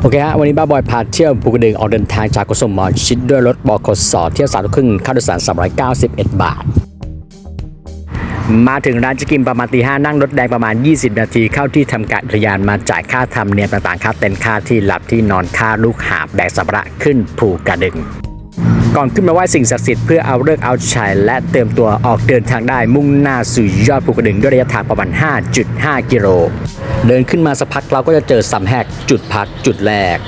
โอเคฮะ วันนี้บ้าบอยพาเที่ยวภูกระดึงออกเดินทางจากกสมมอชิดด้วยรถบขสเที่ยวสามทุ่มครึ่งค่าโดยสาร 391 บาท มาถึงร้านจะกินประมาณตีห้านั่งรถแดงประมาณ 20 นาทีเข้าที่ทำการอุทยานมาจ่ายค่าธรรมเนียมต่างๆ ค่าเต็นท์ค่าที่หลับที่นอนค่าลูกหาบแบกสัมภาระขึ้นภูกระดึงก่อนขึ้นมาไหว้สิ่งศักดิ์สิทธิ์เพื่อเอาเลิกเอาชัยและเติมตัวออกเดินทางได้มุ่งหน้าสู่ยอดภูกระดึงด้วยระยะทางประมาณ 5.5 กิโล เดินขึ้นมาสักพักเราก็จะเจอสำแหกจุดพักจุดแรก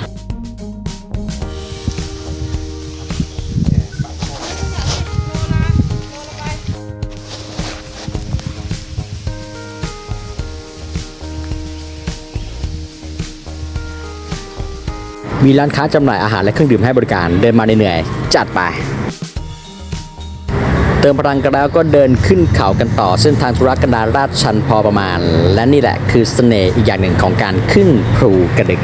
มีร้านค้าจำหน่ายอาหารและเครื่องดื่มให้บริการเดินมาเหนื่อยๆจัดไป เติมพลังกันแล้วก็เดินขึ้นเขากันต่อเส้นทางธุรกันดารลาชันพอประมาณ และนี่แหละคือเสน่ห์อีกอย่างหนึ่งของการขึ้นภูกระดึง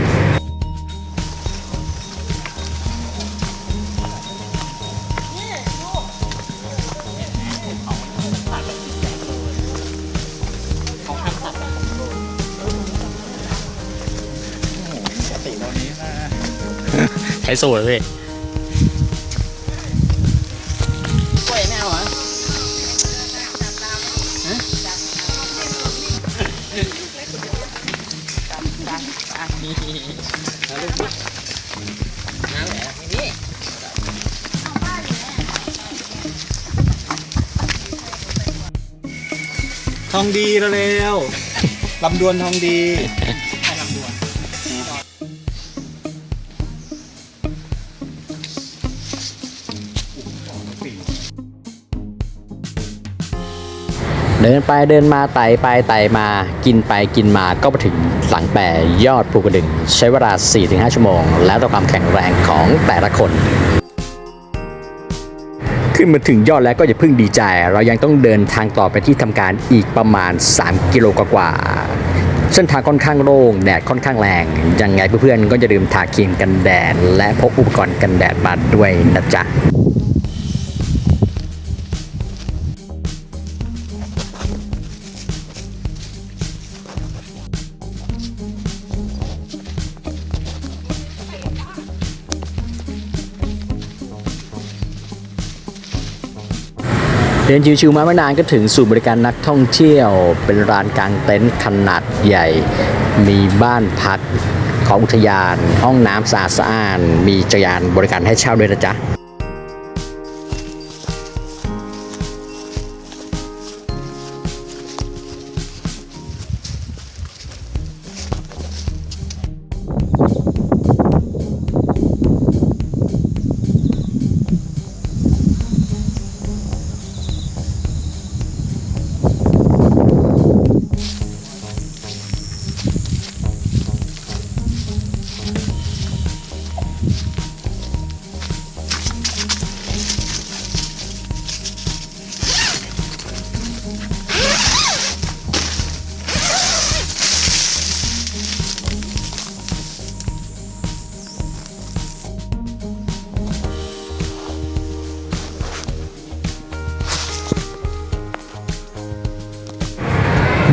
ใช้สูตรเลย กล้วยไม่เอาเหรอน้ำแหละนี่ ทองดีเร็วๆลำดวนทองดี เดินไปเดินมาไต่ไปไต่มากินไปกินมาก็มาถึงหลังแปรยอดภูกระดึง ใช้เวลา 4-5 ชั่วโมง แล้วแต่ความแข็งแรงของแต่ละคน ขึ้นมาถึงยอดแล้วก็อย่าเพิ่งดีใจ เรายังต้องเดินทางต่อไปที่ทำการอีกประมาณ 3 กิโลกว่าเส้นทางค่อนข้างโล่งแดดค่อนข้างแรง ยังไงเพื่อนๆก็จะดื่มทาครีมกันแดดและพกอุปกรณ์กันแดดมาด้วยนะจ๊ะ เดินชิวๆมาไม่นานก็ถึงศูนย์บริการนักท่องเที่ยว เป็นร้านกลางเต็นท์ขนาดใหญ่ มีบ้านพักของอุทยาน ห้องน้ำสะอาดสะอานมีจักรยานบริการให้เช่าด้วยนะจ๊ะ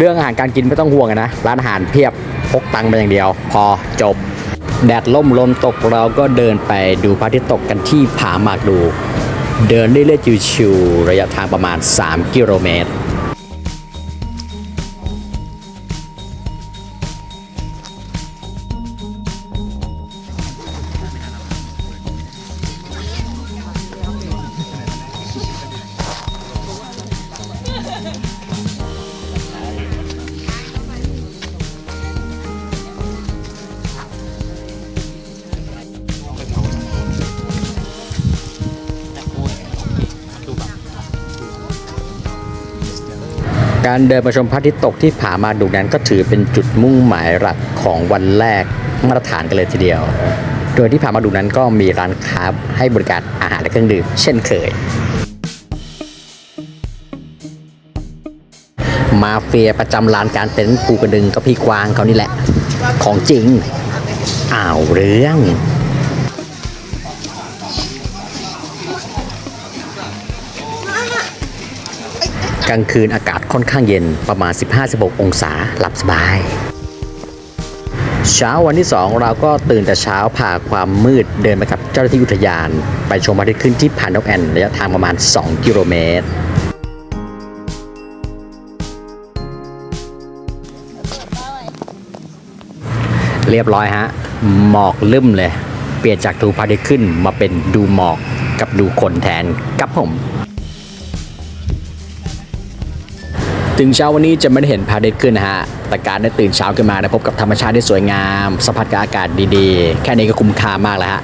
เรื่องอาหารการกินไม่ต้องห่วงนะ ร้านอาหารเพียบพกตังค์ไปอย่างเดียว พอจบ แดดล่มลมตกเราก็เดินไปดูพระอาทิตย์ตกกันที่ผาหมากดู เดินเรื่อยๆชิวๆระยะทางประมาณ 3 กิโลเมตร การเดินมาชมพระอาทิตย์ตกที่ผามาดูนั้นก็ถือเป็นจุดมุ่งหมายหลักของวันแรกมาตรฐานกันเลยทีเดียว โดยที่ผามาดูนั้นก็มีร้านค้าให้บริการอาหารและเครื่องดื่มเช่นเคย มาเฟียประจำลานการเต็นท์ภูกระดึงก็พี่กวางเขานี่แหละ ของจริงอ้าวเรื่อง กลางคืนอากาศค่อนข้างเย็นประมาณ 15-16 องศาหลับสบาย เช้าวันที่ 2 เราก็ตื่นแต่เช้าผ่าความมืดเดินไปกับเจ้าหน้าที่อุทยาน ไปชมพระอาทิตย์ขึ้นที่ผานกแอนระยะทางประมาณ 2 กิโลเมตรเรียบร้อยฮะ หมอกลืมเลย เปลี่ยนจากดูพระอาทิตย์ขึ้นมาเป็นดูหมอกกับดูคนแทนกับผม ถึงเช้าวันนี้จะไม่ได้เห็นพระอาทิตย์ขึ้นนะฮะ แต่การได้ตื่นเช้าขึ้นมาได้พบกับธรรมชาติที่สวยงาม สัมผัสกับอากาศดีๆ แค่นี้ก็คุ้มค่ามากแล้วฮะ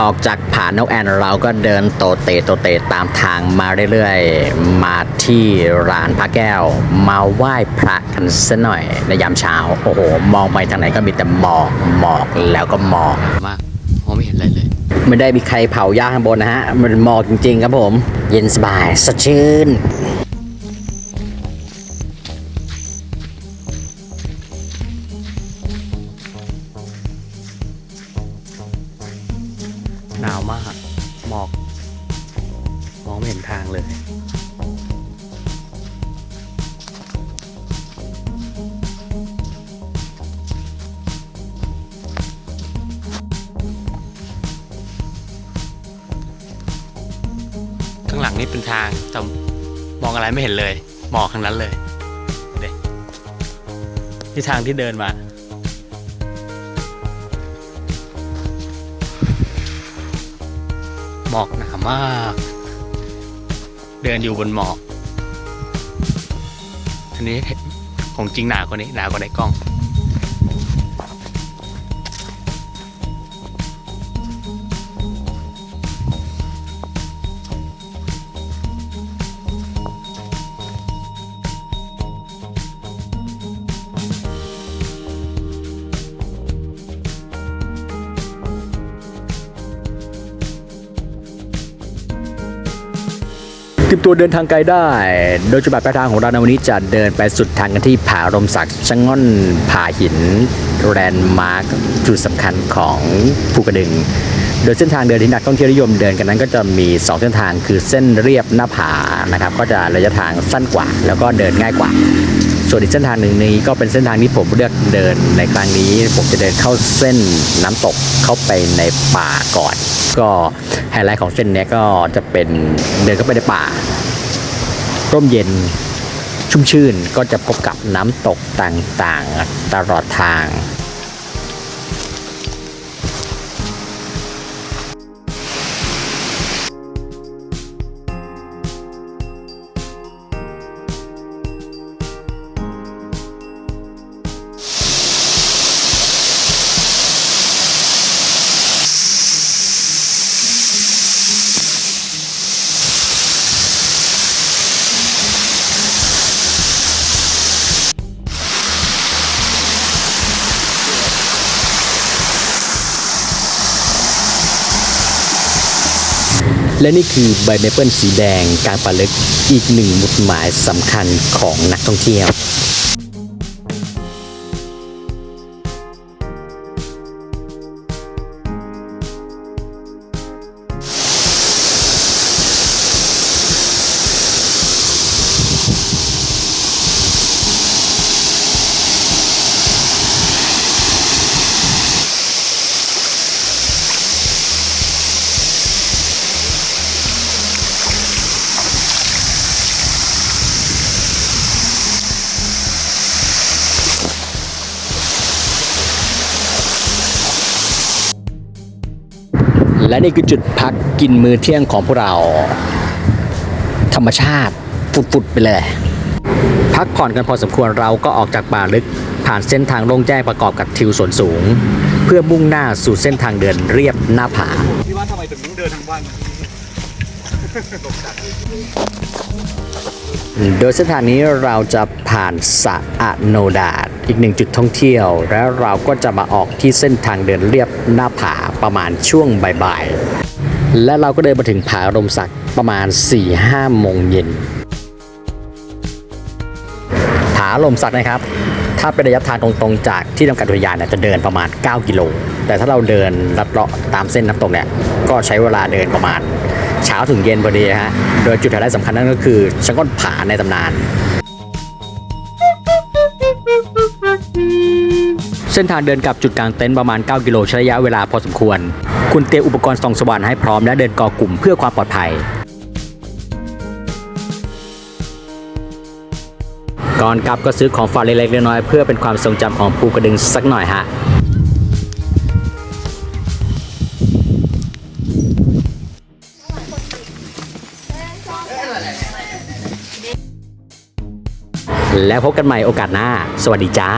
ออกจากผานกแอนเราก็เดินโตเตโตเตตามทางมาเรื่อยๆ มาที่ร้านพระแก้ว มาไหว้พระกันสัหน่อยในยามเช้า โอ้โห มองไปทางไหนก็มีแต่หมอกหมอกแล้วก็หมอกมากมองไม่เห็นอะไรเลย ไม่ได้มีใครเผาย่าข้างบนนะฮะ มันหมอกจริงๆครับผม เย็นสบายสดชื่น หนาวมาก หมอก มองไม่เห็นทางเลย ข้างหลังนี่เป็นทางแต่มองอะไรไม่เห็นเลย หมอกข้างนั้นเลยเด็ที่ทางที่เดินมา หมอกหนามาก เดินอยู่บนหมอก อันนี้ของจริงหนากว่านี้หนากว่าในกล้อง เตรียมตัวเดินทางไกลได้ โดยจุดหมายปลายทางของเราในวันนี้จะเดินไปสุดทางกันที่ผาลมศักดิ์ชะง่อนผาหินแลนด์มาร์คจุดสำคัญของภูกระดึง โดยเส้นทางเดินที่นักท่องเที่ยวนิยมเดินกันนั้นก็จะมี 2 เส้นทางคือเส้นเรียบหน้าผานะครับ ก็จะระยะทางสั้นกว่า แล้วก็เดินง่ายกว่า ส่วนอีกเส้นทางหนึ่งนี้ก็เป็นเส้นทางที่ผมเลือกเดินในครั้งนี้ ผมจะเดินเข้าเส้นน้ำตกเข้าไปในป่าก่อน ก็ไฮไลท์ของเส้นนี้ก็จะเป็นเดินเข้าไปในป่า ร่มเย็นชุ่มชื่นก็จะพบกับน้ำตกต่างๆ ตลอดทาง และนี่คือใบเมเปิลสีแดงกลางป่าลึกอีกหนึ่งมุดหมายสำคัญของนักท่องเที่ยว และนี่คือจุดพักกินมื้อเที่ยงของพวกเรา ธรรมชาติฟุดๆไปเลย พักผ่อนกันพอสมควรเราก็ออกจากป่าลึก ผ่านเส้นทางโล่งแจ้งประกอบกับทิวสวนสูง เพื่อมุ่งหน้าสู่เส้นทางเดินเรียบหน้าผาพี่ว่าทำไมถึงต้องเดินทั้งวัน โดยเส้นทางนี้เราจะผ่านสะอะโนดาดอีกหนึ่งจุดท่องเที่ยว แล้วเราก็จะมาออกที่เส้นทางเดินเรียบหน้าผาประมาณช่วงบ่ายๆ และเราก็เดินมาถึงผาลมศักดิ์ประมาณ 4-5โมงเย็นผาลมศักดิ์นะครับ ถ้าเป็นระยะทางตรงๆ จากที่ทำการอุทยานเนี่ยจะเดินประมาณ 9 กิโล แต่ถ้าเราเดินลัดเลาะตามเส้นน้ำตกเนี่ยก็ใช้เวลาเดินประมาณ เช้าถึงเย็นพอดีฮะ โดยจุดไฮไลท์สำคัญนั่นก็คือชะง่อนผาในตำนาน เส้นทางเดินกลับจุดกลางเต็นท์ประมาณ 9 กิโลใช้ระยะเวลาพอสมควร คุณเตรียมอุปกรณ์ส่องสว่างให้พร้อมและเดินกอกลุ่มเพื่อความปลอดภัยก่อนกลับก็ซื้อของฝากเล็กๆน้อยๆเพื่อเป็นความทรงจำของภูกระดึงสักหน่อยฮะ แล้วพบกันใหม่โอกาสหน้า สวัสดีจ้า